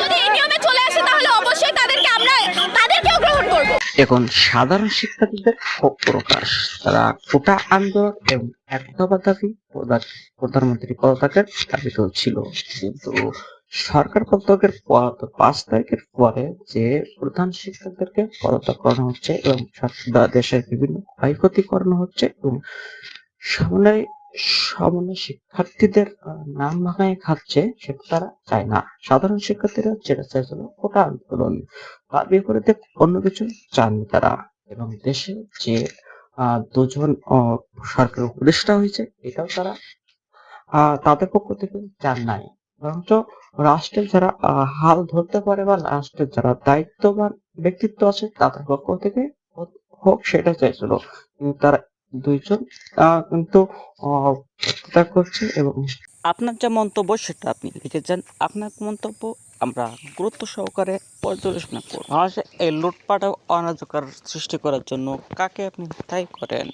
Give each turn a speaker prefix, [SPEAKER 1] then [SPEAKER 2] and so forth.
[SPEAKER 1] যদি এই নিয়মে চলে আসে তাহলে অবশ্যই তাদেরকে আমরা তাদেরকেও গ্রহণ করব।
[SPEAKER 2] এখন সাধারণ শিক্ষার্থীদের ক্ষোভ প্রকাশ তারা কোটা আন্দোলন এবং এক দাবি প্রধানমন্ত্রী পদত্যাগের দাবি ছিল। কিন্তু সরকার পদত্যাগের পাঁচ তারিখের পরে যে প্রধান শিক্ষকদেরকে পদত্যাগ করানো হচ্ছে এবং দেশের বিভিন্ন ক্ষয়ক্ষতি করানো হচ্ছে এবং সামনে সামনে শিক্ষার্থীদের নাম ভাঙায় খাচ্ছে সেটা তারা চায় না। সাধারণ শিক্ষার্থীরা যেটা চাইছিল কোটা আন্দোলন। তার বিপরীতে অন্য কিছু চান তারা। এবং দেশে যে দুজন সরকার উপদেষ্টা হয়েছে, এটাও তারা তাদের পক্ষ থেকে চান নাই। বরঞ্চ রাষ্ট্রের যারা হাল ধরতে পারে বা রাষ্ট্রের যারা দায়িত্ববান ব্যক্তিত্ব আছে তাদের পক্ষ থেকে হোক- সেটা চাইছিল। তারা দুইজন। কিন্তু পদত্যাগ করছে এবং
[SPEAKER 3] আপনার যা মন্তব্য সেটা আপনি লিখে যান। আপনার মন্তব্য আমরা গুরুত্ব সহকারে পর্যালোচনা করব। বাংলাদেশে এই লুটপাট অনাজকার সৃষ্টি করার জন্য কাকে আপনি দায়ী করেন?